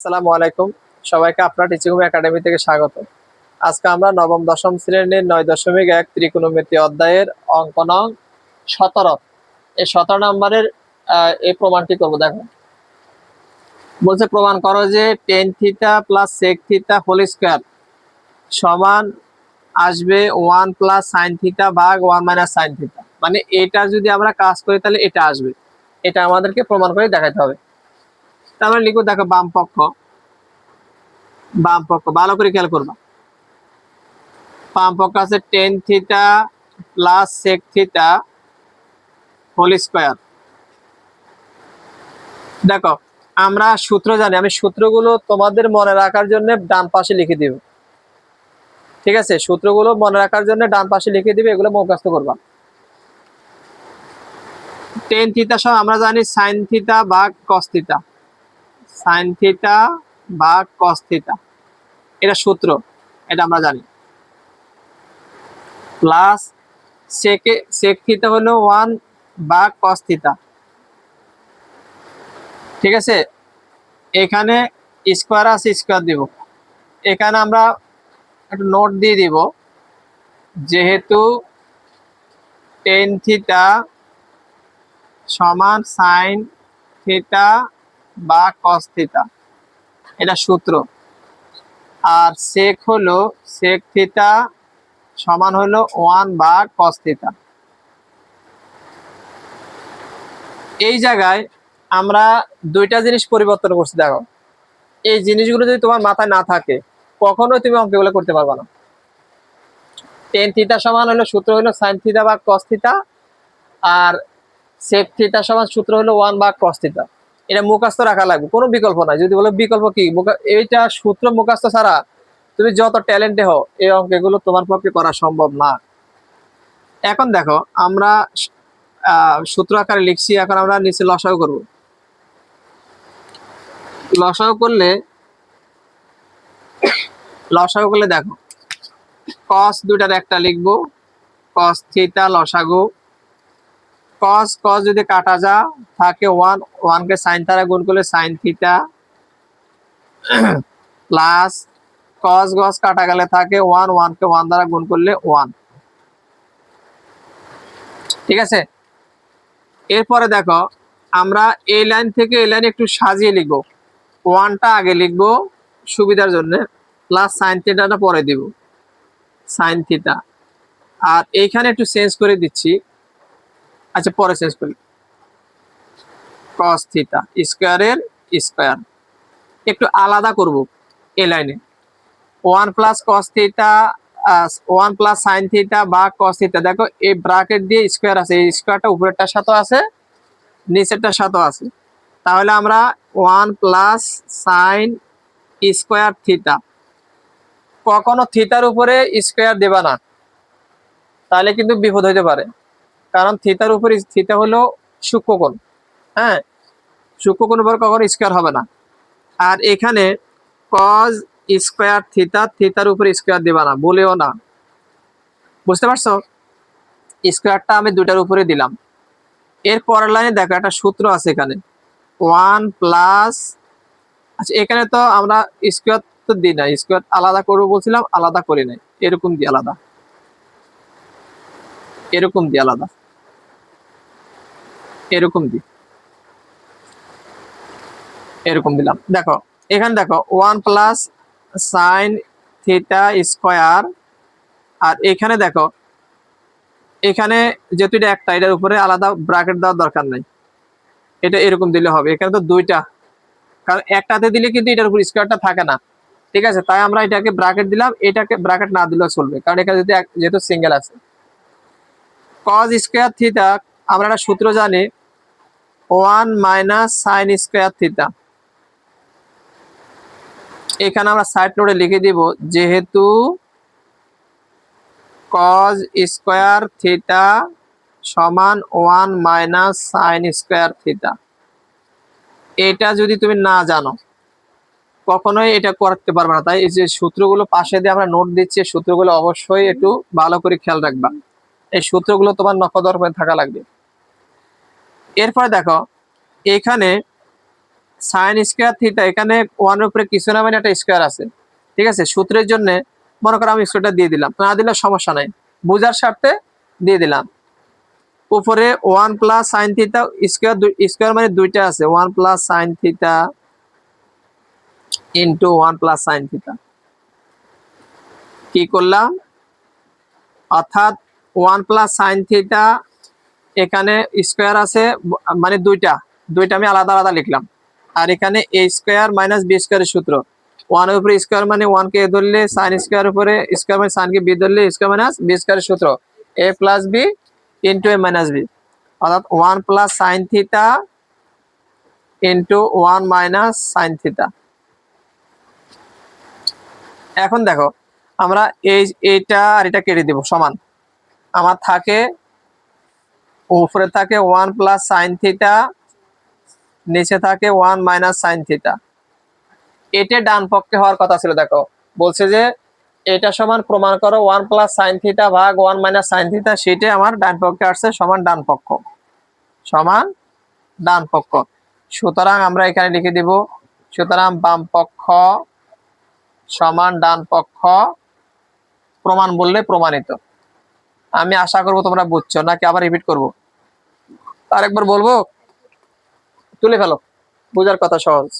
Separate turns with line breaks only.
আসসালামু আলাইকুম। সবাইকে আপনার টিচিং একাডেমি থেকে স্বাগত। আজকে আমরা নবম, দশম শ্রেণির নয় দশমিক এক ত্রিকোণমিতি অধ্যায়ের অঙ্ক নং সতেরো। এই সতেরো নম্বরের এই প্রমাণটি করব দেখো। বলছে প্রমাণ করো যে tan theta plus sec theta whole square সমান আসবে ওয়ান প্লাস সাইন থিটা ভাগ ওয়ান মাইনাস সাইন থিটা মানে এটা যদি আমরা কাজ করি তাহলে এটা আসবে। এটা আমাদেরকে প্রমাণ করে দেখাতে হবে। তারপরে লিখো দেখো বাম পক্ষ। বাম পক্ষ, ভালো করে খেয়াল করবা। বাম পক্ষ আছে tan theta plus sec theta whole square দেখো, আমরা সূত্র জানি, আমি সূত্রগুলো তোমাদের মনে রাখার জন্য ডান পাশে লিখে দিব। ঠিক আছে? সূত্রগুলো মনে রাখার জন্য ডান পাশে লিখে দিবে, এগুলো মুখস্থ করবা। টেন থিটা সহ আমরা জানি সাইন থিটা বা কস থিটা সাইন থিটা বা কস থিটা এটা সূত্র, এটা আমরা জানি। প্লাস সেকে সেক থিটা হলো ওয়ান বা কস থিটা ঠিক আছে? এখানে স্কোয়ার আছে স্কোয়ার দিব। এখানে আমরা একটা নোট দিয়ে দিব। যেহেতু টেন থিটা সমান সাইন থিটা বা কস থিটা এটা সূত্র। আর সেক হলো সেক থিটা সমান হলো ওয়ান বা কস থিটা এই জায়গায় আমরা দুইটা জিনিস পরিবর্তন করছি, দেখো। এই জিনিসগুলো যদি তোমার মাথায় না থাকে, কখনোই তুমি অঙ্কগুলো করতে পারবে না। টেন থিটা সমান হলো, সূত্র হলো সাইন থিটা বা কস থিটা আর সেক থিটা সমান সূত্র হলো ওয়ান বা কস থিটা এটা মুখস্থ রাখা লাগবে, কোনো বিকল্প নাই। যদি বলো বিকল্প কি? এইটা সূত্র মুখস্থ ছাড়া তুমি যত ট্যালেন্টে হও, এই অঙ্কগুলো তোমার পক্ষে করা সম্ভব না। এখন দেখো, আমরা সূত্র আকারে লিখছি, এখন আমরা নিচে লসাও করব। লসাও করলে লসাও করলে দেখো কস দুটার একটা লিখব কস থিটা লসাগু কস কস যদি কাটা যা থাকে ওয়ান ওয়ানকে সাইন দ্বারা গুণ করলে সাইন থিটা প্লাস কস গস কাটা গেলে থাকে ওয়ান ওয়ানকে ওয়ান দ্বারা গুণ করলে ওয়ান ঠিক আছে? এরপরে দেখো, আমরা এই লাইন থেকে এই লাইন একটু সাজিয়ে লিখব। ওয়ানটা আগে লিখব সুবিধার জন্য প্লাস সাইন থিটাটা পরে দিব। সাইন থিটা আর এইখানে একটু চেঞ্জ করে দিচ্ছি। আচ্ছা পরে চেঞ্জ করি। কস থিটা স্কোয়ারের স্কোয়ার একটু আলাদা করব এ লাইনে। One plus cos one plus sine theta বা কস দেখো, এই ব্রাকেট দিয়ে স্কোয়ার আছে। এই স্কোয়ারটা উপরেরটার সাথেও আছে, নিচেরটার সাথেও আছে। তাহলে আমরা one plus sine square theta কখনো থিটার উপরে স্কোয়ার দেবা না। তাহলে কিন্তু বিপদ হইতে পারে। কারণ থিতার উপরে থিতা হলো সূক্ষ্মকোণ হ্যাঁ? সূক্ষ্মকোণ উপর কখনো স্কোয়ার হবে না। আর এখানে কজ স্কোয়ার থিতা থিতার উপরে স্কোয়ার দেবা না, বলেও না। বুঝতে পারছ? স্কোয়ারটা আমি দুটার উপরে দিলাম। এর পরের লাইনে দেখো, একটা সূত্র আছে এখানে। ওয়ান প্লাস আচ্ছা এখানে তো আমরা স্কোয়ার তো দিই না স্কোয়ার আলাদা করব বলছিলাম, আলাদা করি নাই। এরকম দিয়ে আলাদা। এরকম দিয়ে আলাদা। এরকম দি। এরকম দিলাম। দেখো, এখানে দেখো one plus sine theta square আর এখানে দেখো, এখানে যেহেতু এটা একটা, এটার উপরে আলাদা ব্রাকেট দেওয়ার দরকার নাই। এটা এরকম দিলে হবে। এখানে তো দুইটা। কারণ একটাতে দিলে কিন্তু এটার উপর স্কোয়ারটা থাকে না। ঠিক আছে? তাই আমরা এটাকে ব্রাকেট দিলাম। এটাকে ব্রাকেট না দিলেও চলবে। কারণ এখানে যদি যেহেতু সিঙ্গেল আছে। কজ স্কোয়ার থিটা আমরা একটা সূত্র জানি one minus sine square theta. এখানে আমরা সাইড নোটে লিখে দিব, যেহেতু কজ স্কোয়ার থিটা সমান one minus sine square theta. এটা যদি তুমি না জানো, কখনোই এটা করতে পারবে না। তাই এই যে সূত্রগুলো পাশে দিয়ে আমরা নোট দিচ্ছি, সূত্রগুলো অবশ্যই একটু ভালো করে খেয়াল রাখবা। এই সূত্রগুলো তোমার নকদর হয়ে থাকা লাগবে। এরপরে দেখো, এখানে সাইন স্কোয়ার থিটা এখানে ওয়ানের উপরে কিছু না মানে একটা স্কোয়ার আছে। ঠিক আছে? সূত্রের জন্য মনে করো আমি স্কোয়ারটা দিয়ে দিলাম। না দিলে সমস্যা নাই। বোঝার স্বার্থে দিয়ে দিলাম। উপরে one plus sine theta square square মানে দুইটা আছে। One plus sine theta into one plus sine theta কি করলাম? অর্থাৎ ওয়ান প্লাস সাইন থিটা এখানে স্কোয়ার আছে মানে দুইটা। দুইটা আমি আলাদা আলাদা লিখলাম। আর এখানে এ স্কোয়ার মাইনাস বি স্কোয়ারের সূত্র। ওয়ানের উপরে স্কোয়ার মানে ওয়ান কে ধরলে সাইন স্কোয়ার উপরে স্কোয়ার মানে সাইন কে বি ধরলে স্কোয়ার মাইনাস বি স্কোয়ারের সূত্র। A plus B into A minus B অর্থাৎ one plus sine theta into one minus sine theta এখন দেখো, আমরা এই, এইটা আর এটা কেটে দিব সমান। আমার থাকে উপরে থাকে ওয়ান প্লাস সাইন থিটা, নিচে থাকে ওয়ান মাইনাস সাইন থিটা। এটা ডান পক্ষে হওয়ার কথা ছিল, দেখো। বলছে যে এটা সমান প্রমাণ করো, ওয়ান প্লাস সাইন থিটা ভাগ ওয়ান মাইনাস সাইন থিটা, সেটা আমার ডান পক্ষে আসছে, সমান ডান পক্ষ। সমান ডান পক্ষ। সুতরাং আমরা এখানে লিখে দিব, সুতরাং বাম পক্ষ সমান ডান পক্ষ প্রমাণ বললে প্রমাণিত। আমি আশা করব তোমরা বুঝছ, নাকি আবার রিপিট করব? আরেকবার বলব, তুলে ফেলো, বোঝার কথা সহজ।